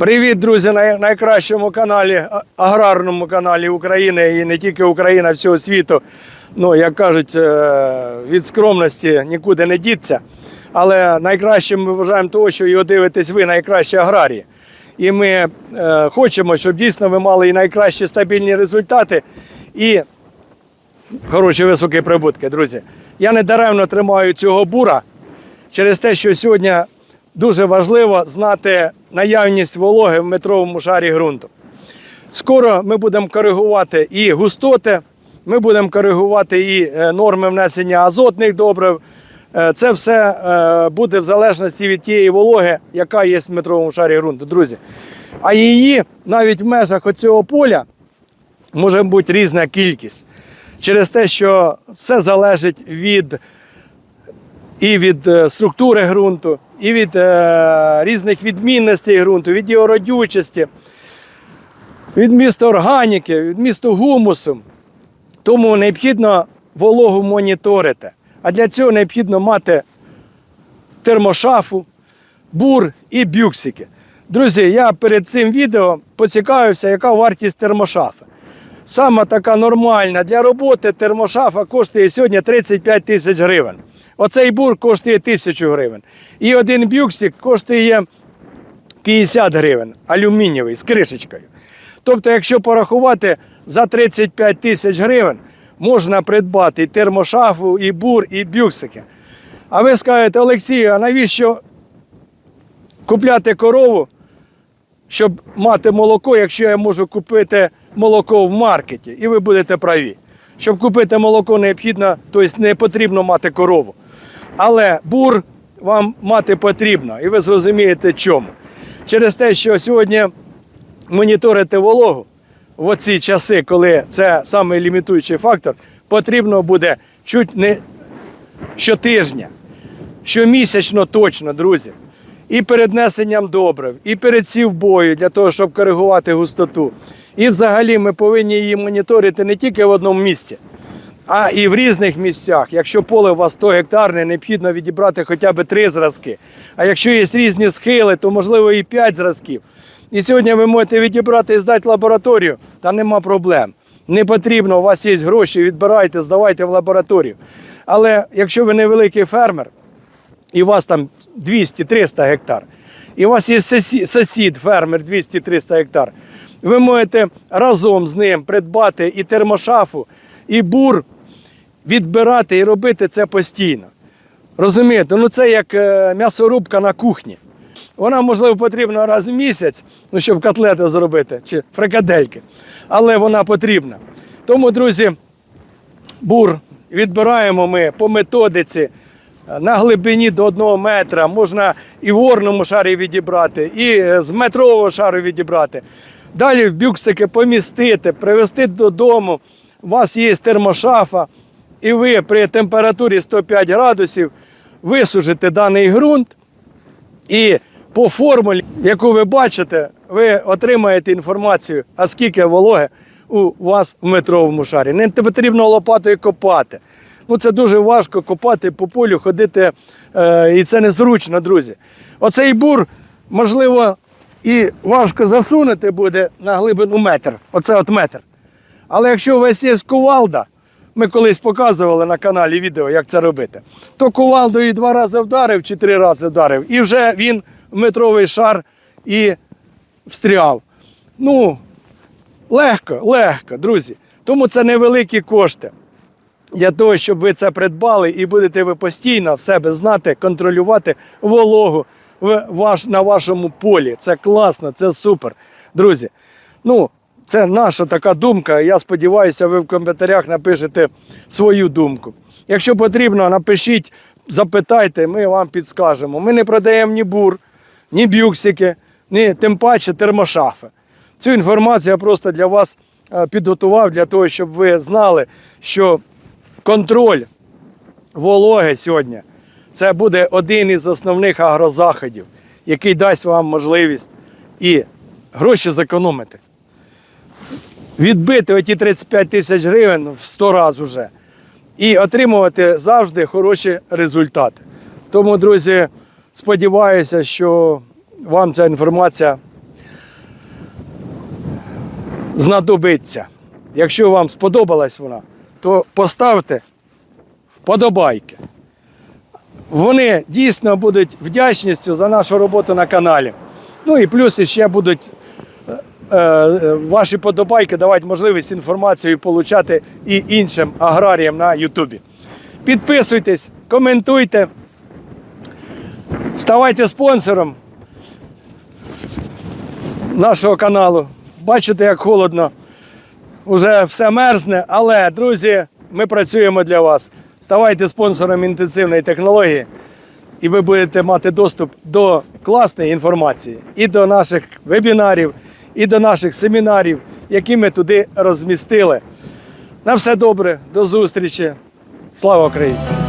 Привіт, друзі, на найкращому каналі, аграрному каналі України і не тільки України, а всього світу. Ну, як кажуть, е, від скромності нікуди не діться. Але найкращим ми вважаємо того, що його дивитесь ви, найкращі аграрії. І ми е, хочемо, щоб дійсно ви мали і найкращі стабільні результати, і хороші високі прибутки, друзі. Я не даремно тримаю цього бура через те, що сьогодні дуже важливо знати наявність вологи в метровому шарі ґрунту. Скоро ми будемо коригувати і густоти, ми будемо коригувати і е, норми внесення азотних добрив. Е, Це все е, буде в залежності від тієї вологи, яка є в метровому шарі ґрунту, друзі. А її навіть в межах оцього поля може бути різна кількість. Через те, що все залежить від і від структури ґрунту, і від е, різних відмінностей ґрунту, від його родючості, від місту органіки, від місту гумусу. Тому необхідно вологу моніторити. А для цього необхідно мати термошафу, бур і бюксики. Друзі, я перед цим відео поцікавився, яка вартість термошафи. Сама така нормальна для роботи термошафа коштує сьогодні 35 тисяч гривень. Оцей бур коштує 1000 гривень. І один бюксик коштує 50 гривень, алюмінієвий з кришечкою. Тобто, якщо порахувати за 35 тисяч гривень, можна придбати і термошафу, і бур, і бюксики. А ви скажете, Олексій, а навіщо купляти корову, щоб мати молоко, якщо я можу купити молоко в маркеті, і ви будете праві. Щоб купити молоко, необхідно, тобто не потрібно мати корову. Але бур вам мати потрібно, і ви зрозумієте чому. Через те, що сьогодні моніторити вологу в оці часи, коли це саме лімітуючий фактор, потрібно буде чуть не щотижня, щомісячно точно, друзі. І перед несенням добрив, і перед сівбою для того, щоб коригувати густоту. І взагалі ми повинні її моніторити не тільки в одному місці, а і в різних місцях. Якщо поле у вас 100 гектарне, необхідно відібрати хоча б 3 зразки. А якщо є різні схили, то можливо і 5 зразків. І сьогодні ви можете відібрати і здати лабораторію, та нема проблем. Не потрібно, у вас є гроші, відбирайте, здавайте в лабораторію. Але якщо ви невеликий фермер, і у вас там 200-300 гектар, і у вас є сусі- сусід, фермер 200-300 гектар, ви можете разом з ним придбати і термошафу, і бур, відбирати і робити це постійно. Розумієте, ну це як е, м'ясорубка на кухні. Вона, можливо, потрібна раз в місяць, ну, щоб котлети зробити, чи фрикадельки. Але вона потрібна. Тому, друзі, бур відбираємо ми по методиці е, на глибині до 1 метра. Можна і в орному шарі відібрати, і е, з метрового шару відібрати. Далі в бюксики помістити, привезти додому. У вас є термошафа, і ви при температурі 105 градусів висушите даний ґрунт. І по формулі, яку ви бачите, ви отримаєте інформацію, а скільки вологи у вас в метровому шарі. Не потрібно лопатою копати. Ну це дуже важко копати по полю, ходити, е, і це незручно, друзі. Оцей бур, можливо, і важко засунути буде на глибину метр. Оце от метр. Але якщо у вас є кувалда, ми колись показували на каналі відео, як це робити, то кувалдою два рази вдарив чи три рази вдарив, і вже він метровий шар і встряв. Ну, легко, легко, друзі. Тому це невеликі кошти. Для того, щоб ви це придбали і будете ви постійно в себе знати, контролювати вологу в ваш, на вашому полі. Це класно, це супер. Друзі, ну, це наша така думка. Я сподіваюся, ви в коментарях напишете свою думку. Якщо потрібно, напишіть, запитайте, ми вам підскажемо. Ми не продаємо ні бур, ні бюксики, ні тим паче термошафи. Цю інформацію я просто для вас е, підготував, для того, щоб ви знали, що контроль вологи сьогодні це буде один із основних агрозаходів, який дасть вам можливість і гроші зекономити. Відбити оті 35 тисяч гривень в 100 разів вже і отримувати завжди хороші результати. Тому, друзі, сподіваюся, що вам ця інформація знадобиться. Якщо вам сподобалась вона, то поставте вподобайки. Вони дійсно будуть вдячністю за нашу роботу на каналі. Ну і плюс ще будуть ваші подобайки давати можливість інформацію получати і іншим аграріям на Ютубі. Підписуйтесь, коментуйте, ставайте спонсором нашого каналу. Бачите, як холодно. Уже все мерзне, але, друзі, ми працюємо для вас. Ставайте спонсором інтенсивної технології, і ви будете мати доступ до класної інформації і до наших вебінарів, і до наших семінарів, які ми туди розмістили. На все добре, до зустрічі. Слава Україні!